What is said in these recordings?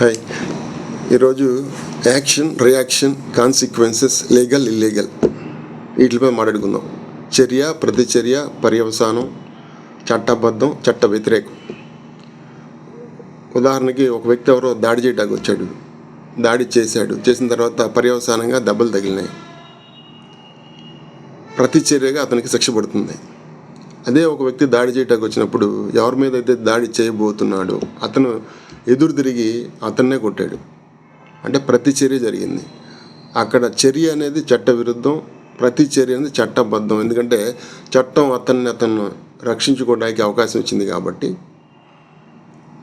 Hi ఈరోజు action reaction consequences legal illegal. వీటిపై మాట్లాడుకుందాం. చర్య ప్రతిచర్య పర్యవసానం చట్టబద్ధం చట్ట వ్యతిరేకం. ఉదాహరణకి ఒక వ్యక్తి ఎవరో దాడి చేయడానికి వచ్చాడు. దాడి చేశాడు. చేసిన తర్వాత పర్యవసానంగా దెబ్బలు తగిలినాయి. ప్రతిచర్యగా అతనికి శిక్ష పడుతుంది. అదే ఒక వ్యక్తి దాడి చేయటానికి వచ్చినప్పుడు ఎవరి మీద అయితే దాడి చేయబోతున్నాడో అతను ఎదురు తిరిగి అతన్నే కొట్టాడు. అంటే ప్రతి చర్య జరిగింది. అక్కడ చర్య అనేది చట్ట విరుద్ధం ప్రతి చర్య అనేది చట్టబద్ధం ఎందుకంటే చట్టం అతన్ని అతను రక్షించుకోవడానికి అవకాశం ఇచ్చింది కాబట్టి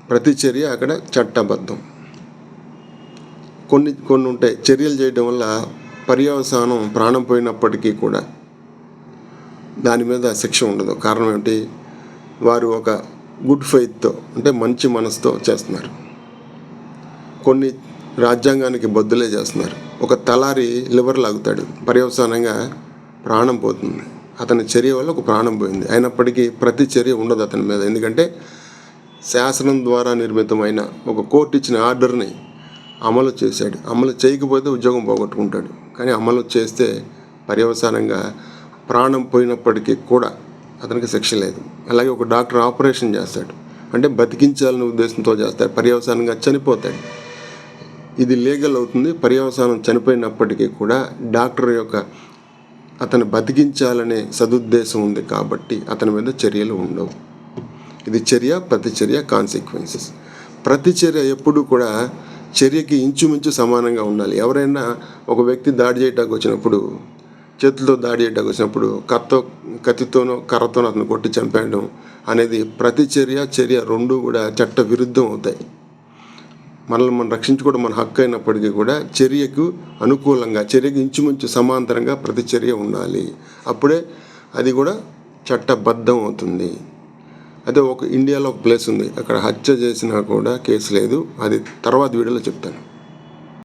ప్రతి చర్య అక్కడ చట్టబద్ధం కొన్ని కొన్ని ఉంటాయి. చర్యలు చేయడం వల్ల పర్యవసానం ప్రాణం పోయినప్పటికీ కూడా దాని మీద శిక్ష ఉండదు. కారణం ఏమిటి? వారు ఒక గుడ్ ఫెయిత్తో అంటే మంచి మనసుతో చేస్తున్నారు. కొన్ని రాజ్యాంగానికి బొద్దులే చేస్తున్నారు. ఒక తలారి లివర్ లాగుతాడు. పర్యవసానంగా ప్రాణం పోతుంది. అతని చర్య వల్ల ఒక ప్రాణం పోయింది. అయినప్పటికీ ప్రతి చర్య ఉండదు అతని మీద. ఎందుకంటే శాసనం ద్వారా నిర్మితమైన ఒక కోర్టు ఇచ్చిన ఆర్డర్ని అమలు చేశాడు. అమలు చేయకపోతే ఉద్యోగం పోగొట్టుకుంటాడు. కానీ అమలు చేస్తే పర్యవసానంగా ప్రాణం పోయినప్పటికీ కూడా అతనికి శిక్ష లేదు. అలాగే ఒక డాక్టర్ ఆపరేషన్ చేస్తాడు. అంటే బతికించాలనే ఉద్దేశంతో చేస్తాడు. పర్యవసానంగా చనిపోతాడు. ఇది లీగల్ అవుతుంది. పర్యవసానం చనిపోయినప్పటికీ కూడా డాక్టర్ యొక్క అతను బతికించాలనే సదుద్దేశం ఉంది కాబట్టి అతని మీద చర్యలు ఉండవు. ఇది చర్య ప్రతిచర్య కాన్సిక్వెన్సెస్ ప్రతిచర్య ఎప్పుడు కూడా చర్యకి ఇంచుమించు సమానంగా ఉండాలి. ఎవరైనా ఒక వ్యక్తి దాడి చేయటానికి వచ్చినప్పుడు చేతితో దాడి వచ్చినప్పుడు కత్తో కత్తితోనో కర్రతోనో అతను కొట్టి చంపేయడం అనేది ప్రతి చర్య చర్య రెండు కూడా చట్ట విరుద్ధం అవుతాయి. మనల్ని మనం రక్షించుకోవడం మన హక్కు అయినప్పటికీ కూడా చర్యకు అనుకూలంగా చర్యకు ఇంచుమించు సమాంతరంగా ప్రతి చర్య ఉండాలి. అప్పుడే అది కూడా చట్టబద్ధం అవుతుంది. అదే ఒక ఇండియాలో ఒక ప్లేస్ ఉంది. అక్కడ హత్య చేసినా కూడా కేసు లేదు. అది తర్వాత వీడియోలో చెప్తాను.